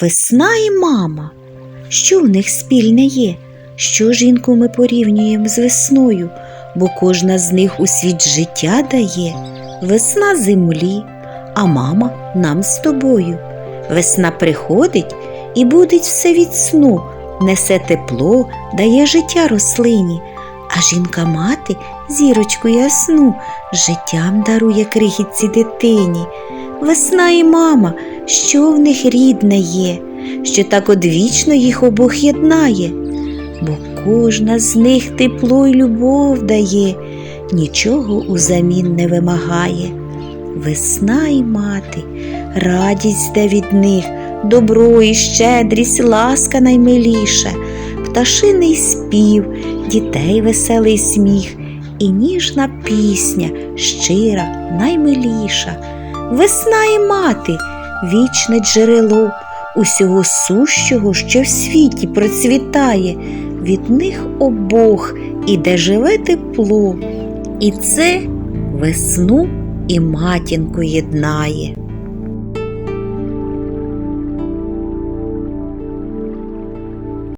Весна і мама. Що в них спільне є? Що жінку ми порівнюємо з весною, бо кожна з них у світ життя дає. Весна землі, а мама нам з тобою. Весна приходить і будить все від сну, несе тепло, дає життя рослині, а жінка мати зірочку ясну життям дарує крихітці дитині. Весна і мама, що в них рідне є, що так одвічно їх обох єднає, бо кожна з них тепло й любов дає, нічого узамін не вимагає. Весна і мати, радість де від них, добро і щедрість, ласка наймиліша, пташиний спів, дітей веселий сміх і ніжна пісня, щира, наймиліша. Весна і мати, вічне джерело усього сущого, що в світі процвітає, від них обох іде живе тепло, і це весну і матінку єднає.